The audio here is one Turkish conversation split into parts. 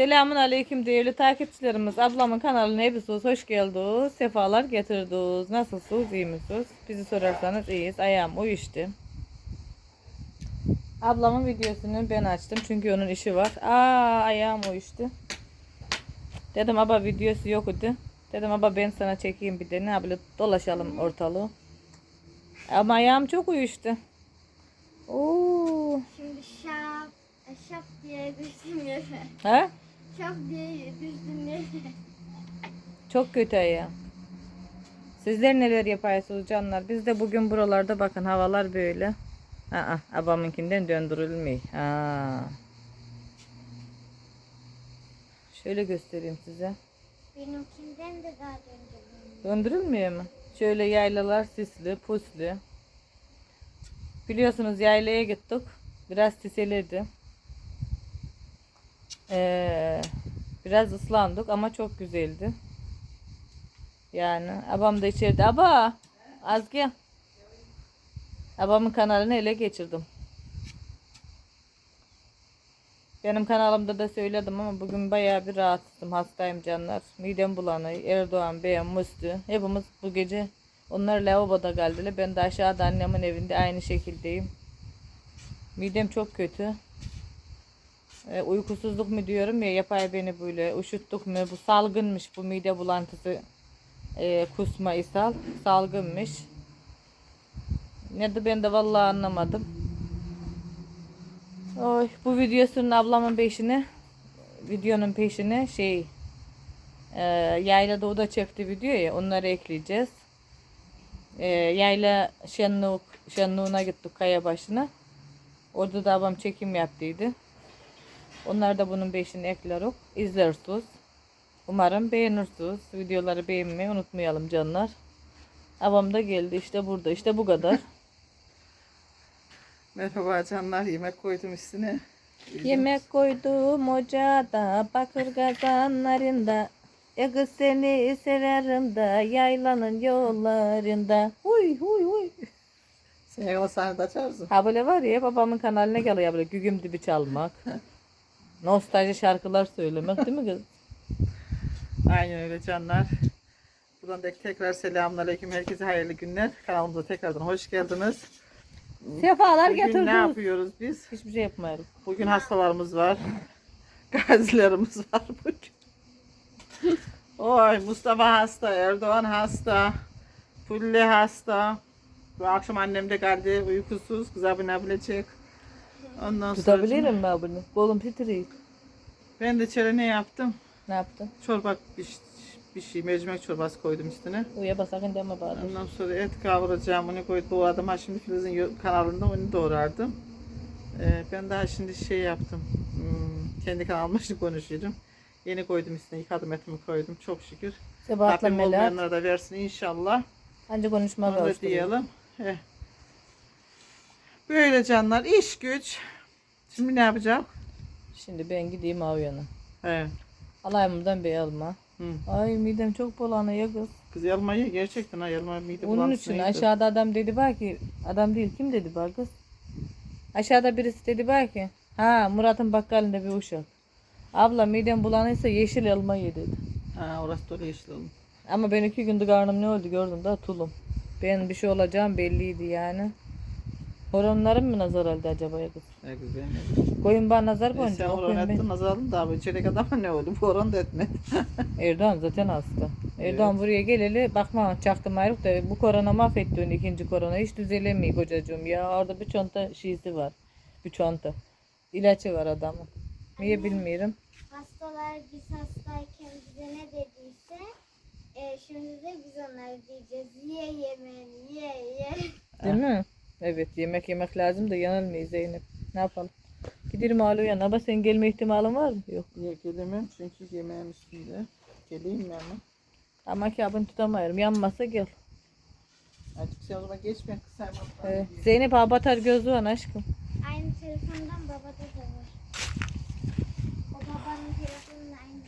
Selamun aleyküm değerli takipçilerimiz. Ablamın kanalına hepiniz hoş geldiniz. Sefalar getirdiniz. Nasılsınız? iyi misiniz? Bizi sorarsanız iyiyiz. Ayağım uyuştu. Ablamın videosunu ben açtım. Çünkü onun işi var. Aa ayağım uyuştu. Dedim aba videosu yok idi. Dedim aba ben sana çekeyim bir de ne böyle dolaşalım ortalığı. Ama ayağım çok uyuştu. Oo. Şimdi şap, şap diye düştüm yere. Düştüm yere. Çok kötü ya. Sizler neler yapıyorsunuz canlar? Biz de bugün buralarda bakın havalar böyle. Aa, abamınkinden döndürülmüyor. Aa. Şöyle göstereyim size. Benimkinden de daha döndüm. Döndürülmüyor mu? Şöyle yaylalar sisli, puslu. Biliyorsunuz yaylaya gittik. Biraz siseledi. Ee, biraz ıslandık ama çok güzeldi. Yani abam da içeride. Aba az. Abamın kanalını ele geçirdim. Benim kanalımda da söyledim ama bugün bayağı bir rahatsızım. Hastayım canlar. Midem bulanıyor. Erdoğan, Bey'im, Mustu. Hepimiz bu gece onlar lavaboda geldiler. Ben de aşağıda annemin evinde aynı şekildeyim. Midem çok kötü. E, uykusuzluk mu diyorum ya yapay beni böyle üşüttük mü bu salgınmış bu mide bulantısı e, kusma ishal salgınmış. Ne de ben de vallahi anlamadım. Oy, bu videosunun ablamın peşine videonun peşine şey e, yaylada o da çekti video ya onları ekleyeceğiz. E, yayla şenluk şenluğuna gittik kaya başına. Orada da abam çekim yaptıydı. Onlar da bunun peşine ekleriz. İzlersiniz. Umarım beğenirsiniz. Videoları beğenmeyi unutmayalım canlar. Abam da geldi işte burada. İşte bu kadar. Merhaba canlar, yemek koydum üstüne. Yemek koydum ocağda, bakır kazanlarında. E kız seni severim da, yaylanın yollarında. Huy huy huy. Sen yakala sahnede açarsın. Ha böyle var ya babamın kanalına geliyor böyle gügüm dibi çalmak. Nostalji şarkılar söylemek değil mi kız? Aynen öyle canlar. Buradan da tekrar selamünaleyküm. Herkese hayırlı günler. Kanalımıza tekrardan hoş geldiniz. Sefalar Bugün ne yapıyoruz biz? Hiçbir şey yapmıyorum. Bugün hastalarımız var. Gazilerimiz var bugün. Oy Mustafa hasta, Erdoğan hasta, Fulle hasta. Bu akşam annem de geldi uykusuz. Kız abi ne bilecek. Ondan Tutabilirim mi bunu? Kolum titriyor. ben de içeri ne yaptım? Ne yaptın? Çorba bir, bir şey mercimek çorbası koydum üstüne. Uya basakın deme bari. Ondan sonra et kavuracağım onu koydum doğradım. Ha şimdi Filiz'in kanalında onu doğrardım. Ee, ben daha şimdi şey yaptım. Hmm, kendi kanalıma şimdi konuşuyorum. Yeni koydum üstüne yıkadım etimi koydum çok şükür. Sebahat'la Rabbim olmayanlara da versin inşallah. Anca konuşma Onu da diyelim. Eh. Böyle canlar iş güç. Şimdi ne yapacağım? Şimdi ben gideyim avyana. He. Alayımdan bir alma. Hı. Ay midem çok bulanıyor kız. Kız yalmayı gerçekten ha yalma mide Onun için iyidir. aşağıda adam dedi bak ki adam değil kim dedi bak kız. Aşağıda birisi dedi bak ki ha Murat'ın bakkalında bir uşak. Abla midem bulanıysa yeşil elma ye dedi. Ha orası da yeşil olun. Ama ben iki gündür karnım ne oldu gördüm da tulum. Ben bir şey olacağım belliydi yani. Horonlarım mı nazar aldı acaba ya kız? Ne kız benim. Koyun bana nazar E, boncuğu. sen oran ben. ettin nazar aldın da abi çeyrek adama ne oldu? Bu oran da etmedi. Erdoğan zaten hasta. Erdoğan buraya geleli bakma çaktım ayrık da bu korona mahvetti onu ikinci korona. Hiç düzelemiyor kocacığım ya. Orada bir çanta şişi var. Bir çanta. İlaçı var adamın. Niye bilmiyorum. Hastalar biz hastayken bize ne dediyse e, şimdi de biz onlara diyeceğiz. Ye yemeğini ye ye. Değil mi? Evet yemek yemek lazım da yanılmayız Zeynep. Ne yapalım? Gidelim ağlıyor yanına senin gelme ihtimalin var mı? Yok. Niye gelemem çünkü yemeğim üstünde. Geleyim mi ama? Ama kabını tutamıyorum. Yanmasa gel. Açık sen o zaman geçme sen bak. Evet. Zeynep abi batar gözü var aşkım. Aynı telefondan babada da var. O babanın telefonunun aynı.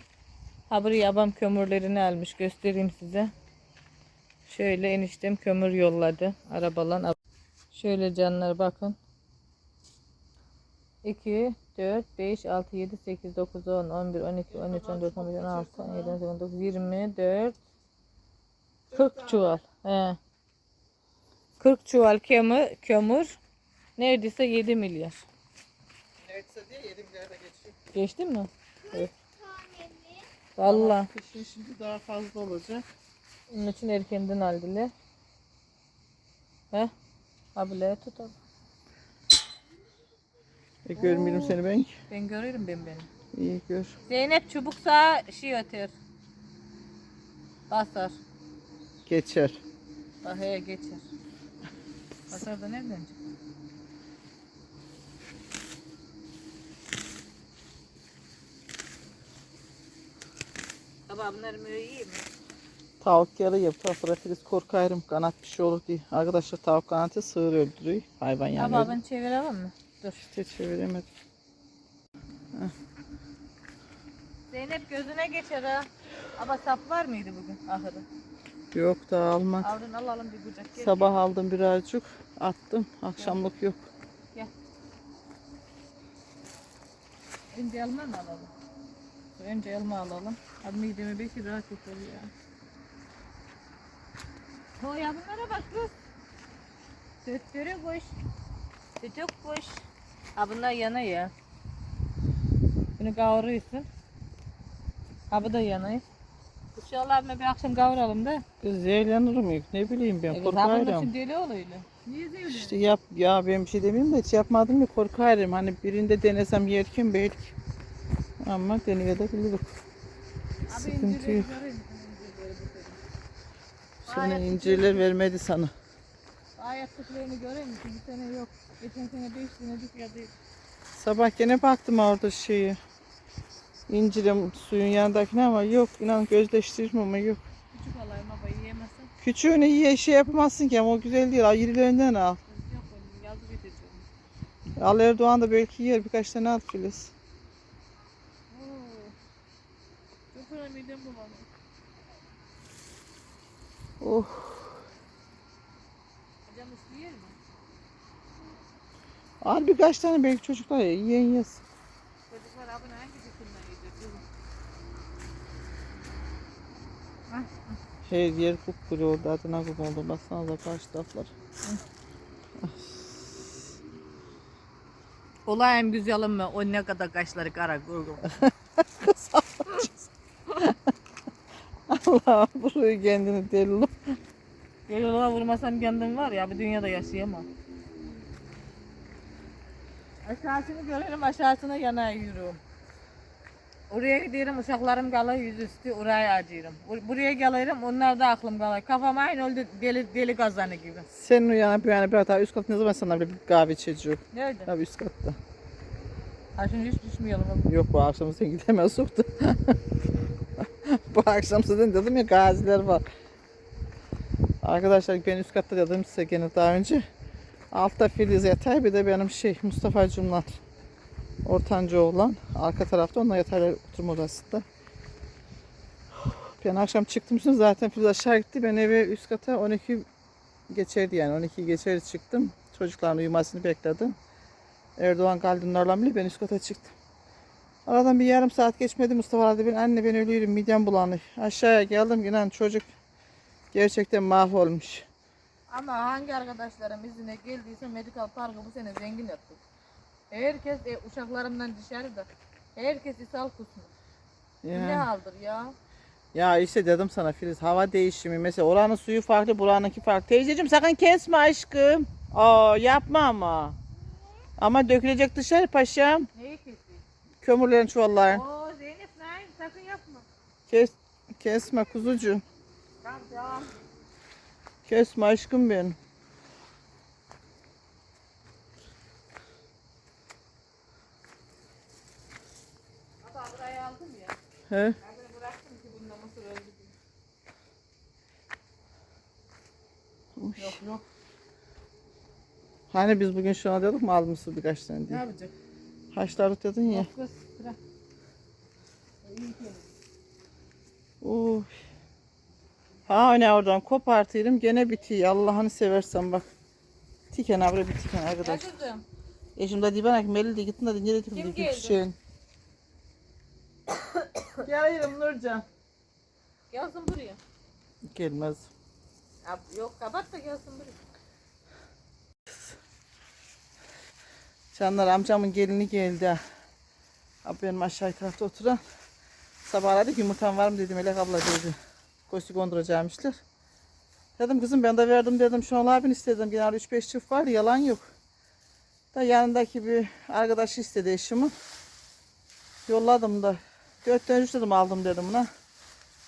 Ha buraya abam kömürlerini almış. Göstereyim size. Şöyle eniştem kömür yolladı. Arabalan. Şöyle canlar bakın. 2 4, 5, 6, 7, 8, 9, 10, 11, 12, 13, 14, 15, 16, 17, 18, 19, 20, 4, 40 çuval. He. 40 çuval kömür, kömür neredeyse 7 milyar. Neyse diye 7 milyarda geçiyor. Geçti mi? Taneli. Vallahi. Kışın şimdi daha fazla olacak. Onun için erkenden aldılar. He? Abile tutalım. E görmüyorum seni ben. Ben görüyorum ben beni. İyi gör. Zeynep çubuksa şey öter. Basar. Geçer. Bak he geçer. Basar da nereden çıktı? Baba bunlar mı iyi mi? Tavuk yarı yap. Tavuklara filiz korkarım. Kanat bir şey olur diye. Arkadaşlar tavuk kanatı sığır öldürüyor. Hayvan yani. Öldü- ben çevirelim mi? Dur. İşte çeviremedim. Zeynep gözüne geçer ha. Ama sap var mıydı bugün ahırı? Yok daha almak. Avdan alalım bir kucak. Gel. Sabah aldım birazcık. Attım. Akşamlık yok. Gel. Önce elma mı alalım? Önce elma alalım. Abi midemi belki rahat edelim ya. O ya bunlara bak kız. Sütleri kuş. Sütük kuş. Ha bunlar yana ya. Bunu kavuruyorsun. Ha bu da yanıyor. İnşallah bir akşam kavuralım da. Kız zehirlenir mi? Ne bileyim ben bunun korkarım. için deli oluyor. Niye? İşte yap ya ben bir şey demeyeyim de hiç yapmadım ya korkarım. Hani birinde denesem yerken belki. Ama deneyebilirim. Sıkıntı yok. Sana incirler vermedi sana. Ayaklıklarını görüyor musun? Bir sene yok. Geçen sene beş sene dikkatlıydı. Sabah gene baktım orada şeyi. İncirim suyun yanındakine ama yok inan gözleştirme ama yok. Küçük alayım baba yiyemezsin. Küçüğünü yiye şey yapamazsın ki ama o güzel değil. Al irilerinden al. Yok oğlum yazı getireceğim. Al Erdoğan da belki yer birkaç tane al Filiz. Çok fena midem bulanıyor. Oh. Hocam ıslı yer mi? Al birkaç tane belki çocuklar yiyen yesin. Çocuklar abone hangi dükkandan yediyor? Her yer kupkuru oldu. Adına kum oldu. Baksanıza karşı taraflar. Olayım güzelim mi? O ne kadar kaşları kara gurgur. Allah burayı kendini deli ol. Yoluna vurmasam kendim var ya bir dünyada yaşayamam. Aşağısını görelim aşağısına yana yürüyorum. Oraya gidiyorum uşaklarım kalır yüzüstü oraya acıyorum. Bur- Buraya gelirim onlar da aklım kalır. Kafam aynı oldu deli, deli kazanı gibi. Sen uyanıp yani bir hata üst kat ne zaman sana bir kahve içecek? Nerede? Tabii üst katta. Ha şimdi hiç düşmeyelim. Yok bu akşam sen gidemez soktu. bu akşam sizin dedim ya gaziler var. Arkadaşlar ben üst katta dedim size gene daha önce. Altta Filiz yatay bir de benim şey Mustafa Cumlat. Ortanca oğlan. Arka tarafta onlar yatarlar oturma odasında. Ben akşam çıktım şimdi zaten Filiz aşağı gitti. Ben eve üst kata 12 geçerdi yani 12 geçerdi çıktım. Çocukların uyumasını bekledim. Erdoğan kaldırırlar bile ben üst kata çıktım. Aradan bir yarım saat geçmedi Mustafa aradı beni. Anne ben ölüyorum midem bulanıyor. Aşağıya geldim yine çocuk gerçekten mahvolmuş. Ama hangi arkadaşlarım izine geldiyse Medical Park'ı bu sene zengin yaptık. Herkes e, uşaklarımdan dışarıda. Herkes ishal kusmuş. Ne Ya. haldır ya? ya işte dedim sana Filiz hava değişimi. Mesela oranın suyu farklı buranınki farklı. Teyzeciğim sakın kesme aşkım. Aa yapma ama. Ama dökülecek dışarı paşam. Neyi kesiyor? Kömürlerin çuvalların. Oo Zeynep nein sakın yapma. Kes, kesme kuzucuğum. Tamam devam. Kesme aşkım benim. Baba burayı aldım ya. He? Ben bunu bıraktım ki bunda mısır öldü diye. Yok yok. Hani biz bugün şuna dedik mi almışsın birkaç tane Ne diye. yapacak? Haşlarlık dedin ya. Yok. Uy. Ha ne oradan kopartayım gene bitiyor. Allah'ını seversen bak. Tiken abra bir tiken Ya arkadaş. kızım. Eşim de diyor bana ki Melih de gittin de nereye diyor. geldi? Şeyin. Gelirim Nurcan. Gelsin buraya. Gelmez. Yok kapat da gelsin buraya. Canlar amcamın gelini geldi. Abi benim aşağı tarafta oturan. Sabah aradı ki yumurtan var mı dedim. Melek abla dedi. Koşu konduracakmışlar. Dedim kızım ben de verdim dedim. Şenol abin istedim. Genelde 3-5 çift var yalan yok. Da yanındaki bir arkadaş istedi eşimi. Yolladım da. 4 tane 3 dedim aldım dedim buna.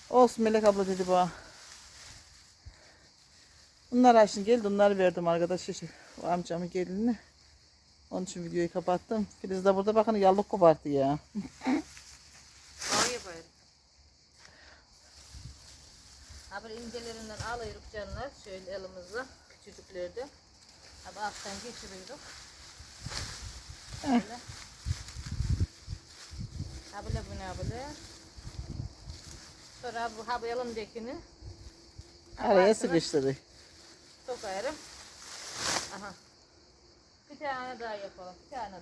Olsun Melek abla dedi bana. Bunlar açın geldi onları verdim arkadaşa. amcamın gelinine. Onun için videoyu kapattım. Filiz de burada bakın yallık koparttı ya. Al yapayım. Ha böyle incelerinden alıyoruz canlar. Şöyle elimizle. Küçücükleri de. Abi alttan geçiriyoruz. Böyle. Ha böyle bu ne böyle. Sonra bu ha bu elimdekini Araya sıkıştırdı. sokarım. Aha. Bir tane daha yapalım. Bir tane daha.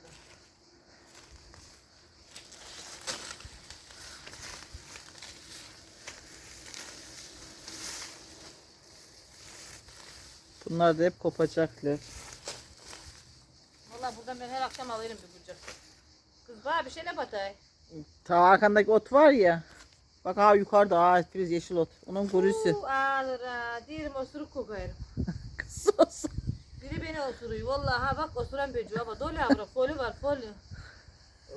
Bunlar da hep kopacaklar. Valla buradan ben her akşam alırım bir bucak. Kız bana bir şey ne batay? Ta arkandaki ot var ya. Bak ha yukarıda ha Filiz yeşil ot. Onun gurüsü. Uuu ağır ha. Diyelim osuruk kokarım. Kız olsun. Beni osuruyor. Vallahi ha bak osuran böceği ama dolu yavrum. Foli var foli.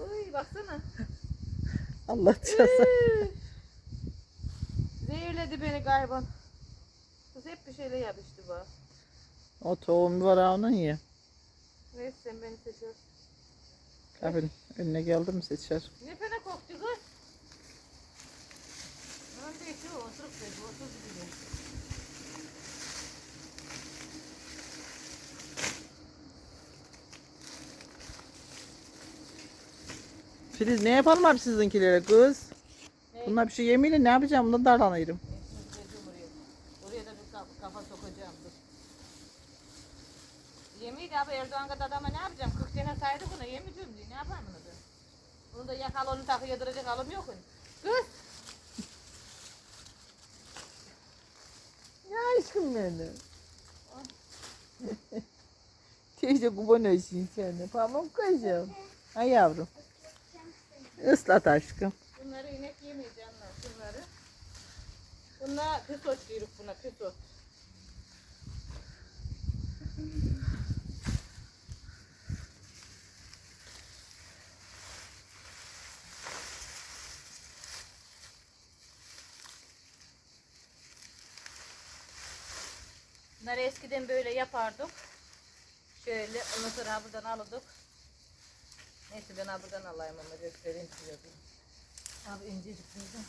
Uy baksana. Allah. Üf. Zehirledi beni galiba. Kız hep bir şeyle yapıştı bak. O tohum var ha onun ya. Neyse sen beni seçersin. Abin önüne geldi mi seçer. Ne fena koktu kız. Ben de şu osuruk böceği. Osuruk Filiz ne yapalım abi sizinkilere kız? Ne? Bunlar bir şey yemeyle ne yapacağım? Bundan darlanırım. Oraya. Da bir kaf- kafa sokacağım. Yemeği de abi Erdoğan kadar adama ne yapacağım? 40 tane saydı buna yemeyeceğim diye. Ne yapayım bunu da? Bunu da yakal onu takı yedirecek halim yok. Kız. Ya aşkım benim. Teyze kurban olsun sana. Pamuk kızım. Ha yavrum. Islat aşkım. Bunları inek yemeyeceğim lan bunları. Bunlar pisot diyoruz buna pisot. Bunları eskiden böyle yapardık. Şöyle ondan sonra buradan alırdık. Neyse ben ha buradan alayım ama göstereyim size. Abi incecik buradan.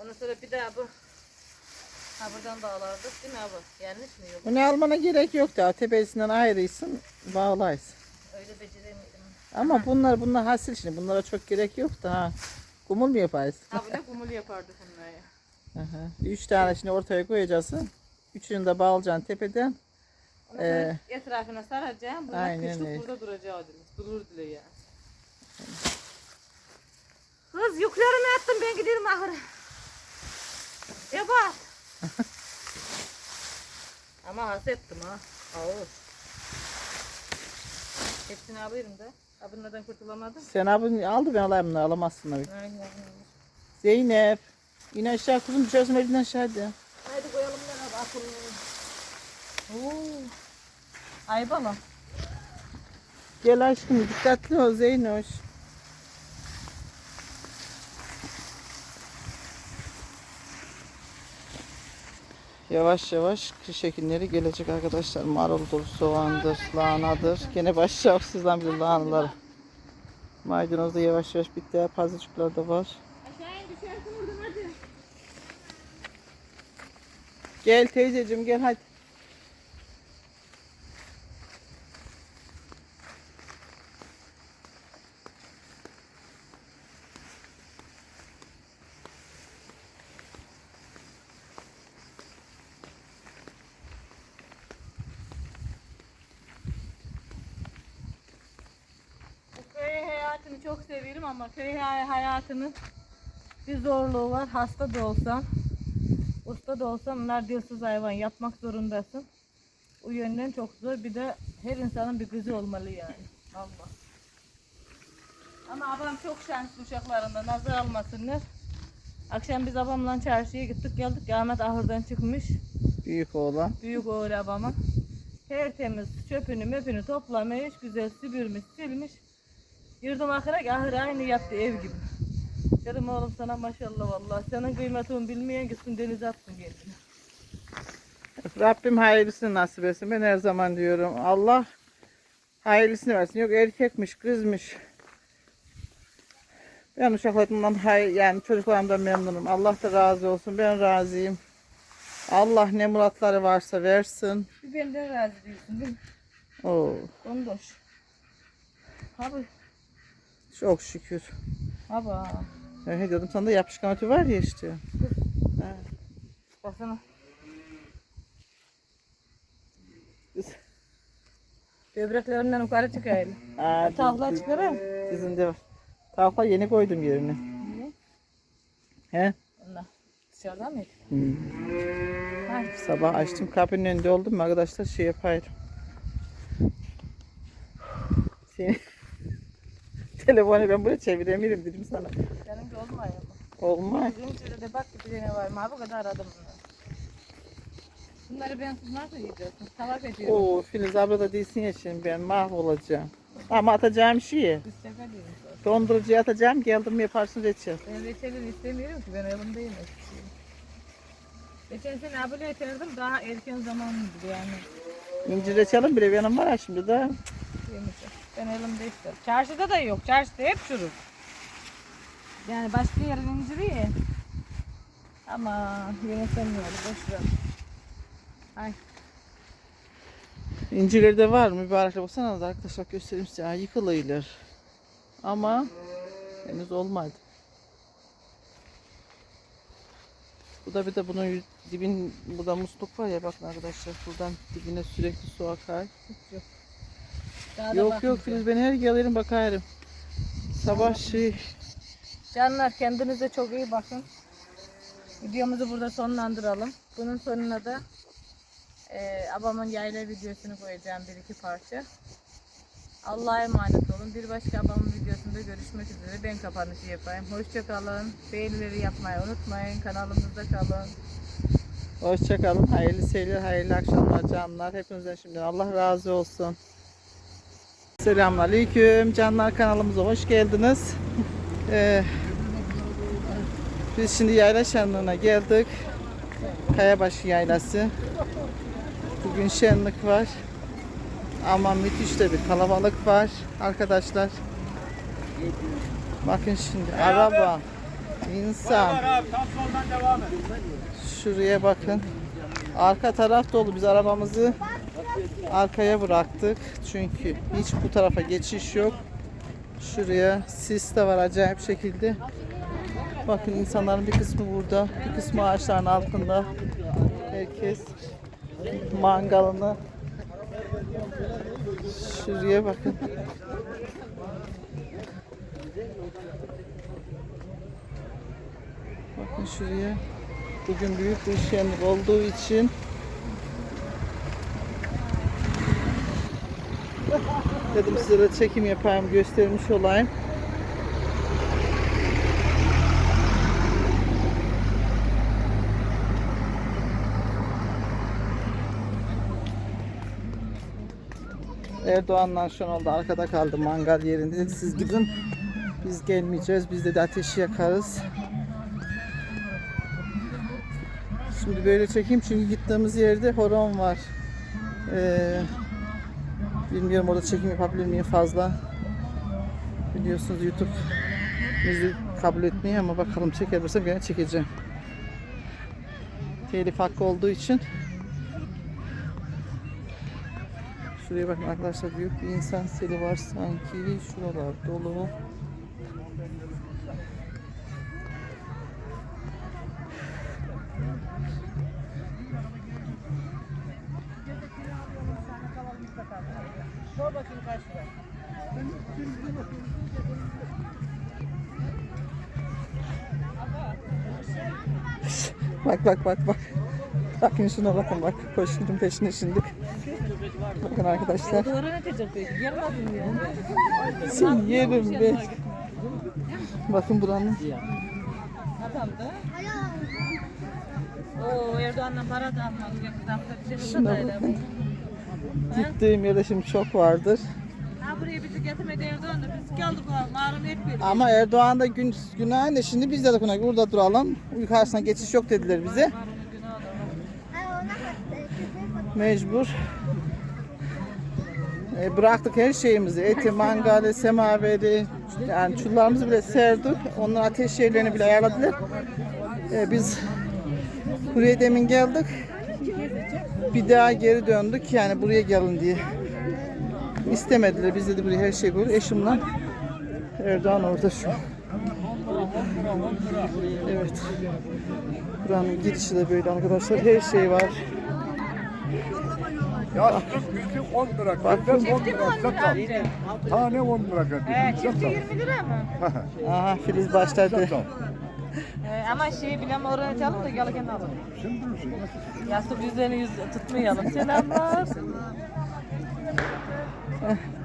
Ondan sonra bir daha bu. Ha buradan bağlardık değil mi abi? Yanlış mı yok? Bunu almana gerek yok da tepesinden ayrıysın bağlaysın. Öyle beceremedim. Ama bunlar bunlar hasil şimdi bunlara çok gerek yok da ha. Kumul mu yaparsın? Ha böyle kumul yapardık bunları. Aha. Üç tane şimdi ortaya koyacaksın. Üçünü de bağlayacaksın tepeden. Sonra etrafına saracağım. Bunlar Aynen kışlık öyle. burada duracağı. Durur dile ya. Kız yüklerimi attım ben giderim ahıra. Bak. Ama has ettim ha. Ağır. Hepsini alıyorum da. Abi neden kurtulamadım? Sen abi aldı ben alayım bunu alamazsın abi. Aynen. Zeynep. İn aşağı kuzum düşersin elinden aşağı hadi. Haydi koyalım da abi akıllı. Oo. Ay bana. Gel aşkım dikkatli ol Zeynoş. Yavaş yavaş kış ekinleri gelecek arkadaşlar. Maruldur, soğandır, lahanadır. Gene başlayacak sizden bir lahanalar. Maydanoz da yavaş yavaş bitti. Pazıcıklar da var. Gel teyzeciğim gel hadi. diyelim ama köy hay- hayatının bir zorluğu var. Hasta da olsan, usta da olsan bunlar dilsiz hayvan yapmak zorundasın. O yönden çok zor. Bir de her insanın bir kızı olmalı yani. Allah. Ama abam çok şanslı uşaklarında nazar almasınlar. Akşam biz babamla çarşıya gittik geldik. Ahmet ahırdan çıkmış. Büyük oğlan. Büyük oğul babama. Tertemiz çöpünü möpünü toplamış, güzel süpürmüş, silmiş. Yurdum akırak ahır aynı yaptı ev gibi. Dedim oğlum sana maşallah vallahi. Senin kıymetini bilmeyen gitsin denize atsın kendini. Rabbim hayırlısını nasip etsin. Ben her zaman diyorum. Allah hayırlısını versin. Yok erkekmiş, kızmış. Ben uşaklarımdan hay yani çocuklarımdan memnunum. Allah da razı olsun. Ben razıyım. Allah ne muratları varsa versin. Bir benden razı değilsin değil mi? Oo, Kondoş. Abi. Çok şükür. Aba. Ben ne diyordum sana da yapışkan ötü var ya işte. Ha. Baksana. Kız. Böbreklerinden yukarı çıkıyor. Aa, Tavla çıkarır. Dizinde var. Tavuklar yeni koydum yerine. Ne? He? Allah. Dışarıdan mıydı? Hmm. Sabah açtım kapının önünde oldum arkadaşlar şey yapayım. Seni telefonu ben buraya çeviremiyorum dedim sana. Seninki olmuyor ama. Olmaz. Bizim içeride de bak bir tane var. Ma bu kadar aradım bunları. Bunları ben siz nasıl yiyeceksin? Tabak ediyorum. Oo Filiz abla da değilsin ya şimdi ben mahvolacağım. Ama atacağım şeyi. Değiliz. Dondurucuya atacağım geldim yaparsın reçel. Ben reçelini istemiyorum ki ben elimdeyim eskisi. Geçen sene abone eterdim daha erken zamanıydı yani. İncir reçelim bile benim var ha şimdi de. Yemeyecek. Ben elimde isterim. Çarşıda da yok. Çarşıda hep çürük. Yani başka yerin inciri ye. Ama yönetemiyorum. Boş ver. Ay. İncirleri de var mübarekle baksana da arkadaşlar göstereyim size. Ha, yıkılıyorlar. Ama henüz olmadı. Bu da bir de bunun dibin burada musluk var ya bakın arkadaşlar buradan dibine sürekli su akar. Yok. Daha da Yok yok bakmayacağım. Filiz ben her gelirim bakarım. Sabah şey Canlar kendinize çok iyi bakın. Videomuzu burada sonlandıralım. Bunun sonuna da e, abamın yayla videosunu koyacağım bir iki parça. Allah'a emanet olun. Bir başka abamın videosunda görüşmek üzere. Ben kapanışı yapayım. Hoşça kalın. Beğenileri yapmayı unutmayın. Kanalımızda kalın. hoşça kalın. Hayırlı seyirler, hayırlı akşamlar canlar. Hepinizden şimdiden Allah razı olsun. Selamünaleyküm canlar kanalımıza hoş geldiniz. Ee, biz şimdi yayla şenliğine geldik. Kayabaşı yaylası. Bugün şenlik var. Ama müthiş de bir kalabalık var arkadaşlar. Bakın şimdi araba, insan. Şuraya bakın. Arka taraf dolu. Biz arabamızı arkaya bıraktık. Çünkü hiç bu tarafa geçiş yok. Şuraya sis de var acayip şekilde. Bakın insanların bir kısmı burada, bir kısmı ağaçların altında. Herkes mangalını Şuraya bakın. Bakın şuraya. Bugün büyük bir şenlik olduğu için dedim size de çekim yapayım, göstermiş olayım. Erdoğan'la şu an oldu arkada kaldı mangal yerinde. Siz gidin biz gelmeyeceğiz. Biz de ateşi yakarız. Şimdi böyle çekeyim çünkü gittiğimiz yerde horon var. Ee, bilmiyorum orada çekim yapabilir miyim fazla. Biliyorsunuz YouTube müzik kabul etmiyor ama bakalım çekebilirsem gene çekeceğim. Telif hakkı olduğu için. Şuraya bakın arkadaşlar büyük bir insan seli var sanki. Şuralar dolu. Bak bak bak bak. Bakın şuna bakın bak. Koşunun peşine şimdik. Bakın arkadaşlar. Sen yerim be. Bakın buranın. Şuna bakın. Gittiğim yerde şimdi çok vardır. Erdoğan da biz geldik o mağaranı hep böyle. Ama Erdoğan da gün günah ne şimdi biz de konak burada duralım. Yukarısına geçiş yok dediler bize. Mecbur. E, bıraktık her şeyimizi. Eti, mangalı, semaveri, yani çullarımızı bile serdik. Onlar ateş yerlerini bile ayarladılar. E, biz buraya demin geldik. Bir daha geri döndük yani buraya gelin diye. İstemediler. Biz dedi buraya her şey koyuyor. Eşimle Erdoğan orada şu an. Evet. Buranın girişi de böyle arkadaşlar. Her şey var. Ya süt bizim 10 lira. Bak. Bak, 10 lira. Sata. Tane 10 lira He, çifti Sata. 20 lira mı? Aha Filiz başladı. Sata. Ee, ama şey bilmem oraya çalıp da gelirken alalım. Şimdi dursun. Yastık yüzlerini yüz tutmayalım. Selamlar.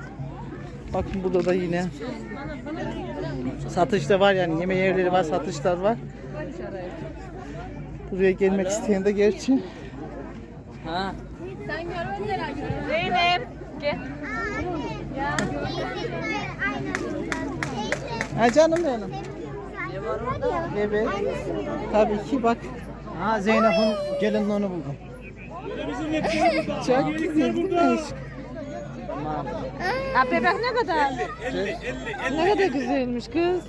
Bakın burada da yine satışta var yani yeme yerleri var, satışlar var. Buraya gelmek isteyen de gerçi. Ha. Zeynep. Gel. Ha canım benim. Evet. Tabii ki bak. Ha Zeynep'in gelinliğini buldum. Çok güzel aşkım? Ha bebek ne kadar? ne kadar güzelmiş kız.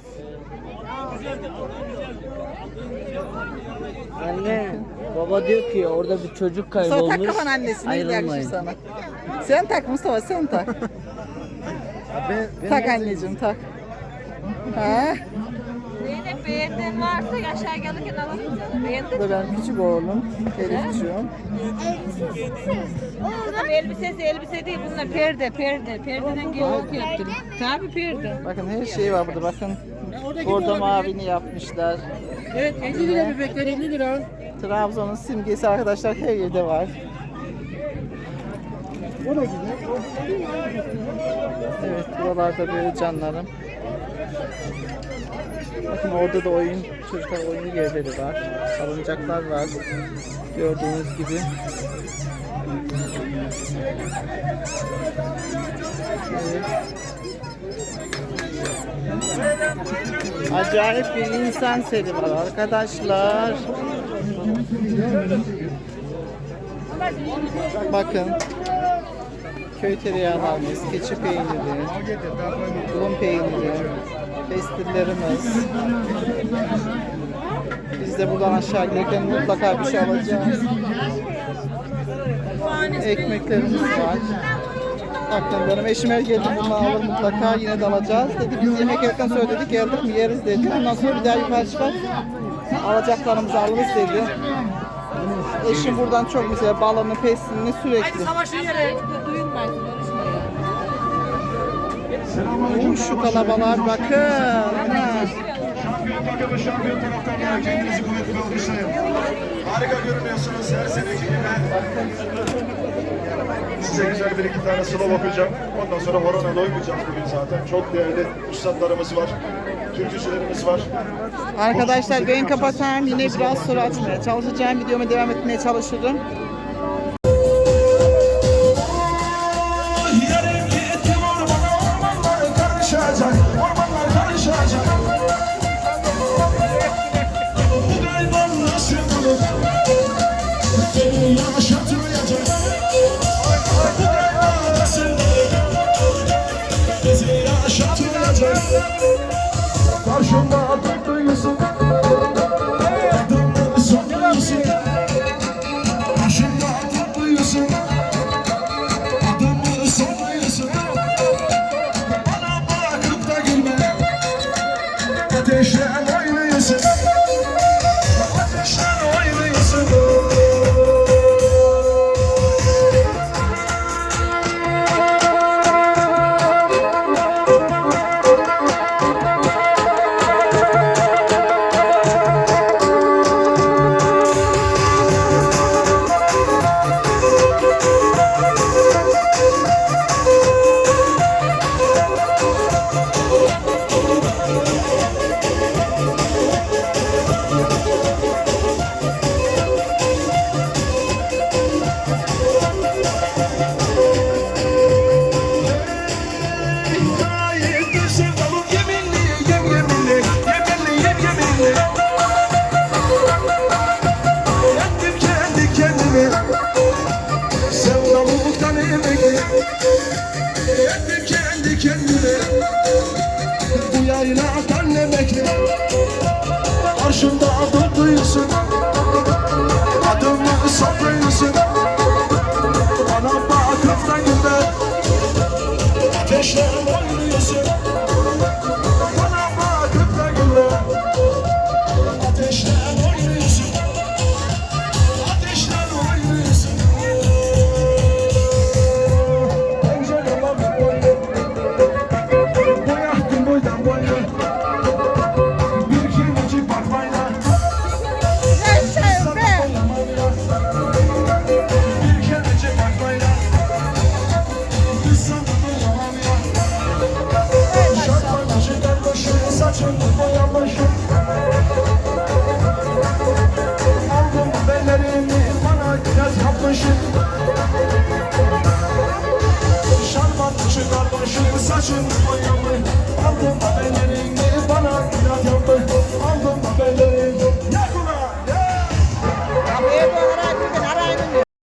Anne, baba diyor ki orada bir çocuk Mustafa tak kaybolmuş. kafan annesine yakışır sana. Sen tak Mustafa sen tak. Ben, ben tak anneciğim tak. Ha? Beğendin varsa aşağı gelirken alalım sana. Beğendin Bu da benim küçük oğlum. Elifciğim. Kızım elbisesi elbise değil bunlar perde perde. Perdeden gelinlik yaptım. Tabii perde. Bakın her şey var burada bakın. Orada mavini yapmışlar. Evet 50 lira bebekler 50 lira. Trabzon'un simgesi arkadaşlar her yerde var. Evet buralarda böyle canlarım. Bakın orada da oyun, çocuklar oyun yerleri var. Salıncaklar var. Gördüğünüz gibi. Evet. Acayip bir insan seri var arkadaşlar. Bakın. Köy tereyağlarımız, keçi peyniri, tulum peyniri, pestillerimiz. Biz de buradan aşağı giderken mutlaka bir şey alacağız. Ekmeklerimiz var. Benim eşim her geldi bunu alır mutlaka yine de alacağız dedi. Biz yemek yerken söyledik geldik mi yeriz dedi. Ondan sonra bir daha yukarı çıkar alacaklarımızı alırız dedi. Eşim buradan çok mesela balını, pestilini sürekli. Uy, şu kalabalığa bakın. Şampiyon takımı, şampiyon taraftarları kendinizi kuvvetli alkışlayın. Harika görünüyorsunuz her seneki gibi. Size güzel bir iki tane slow okuyacağım. Ondan sonra horona doymayacağız bugün zaten. Çok değerli üstadlarımız var. Türkücülerimiz var. Arkadaşlar ben kapatayım. Yine biraz soru açmaya çalışacağım. Videoma devam etmeye çalışırım. Beni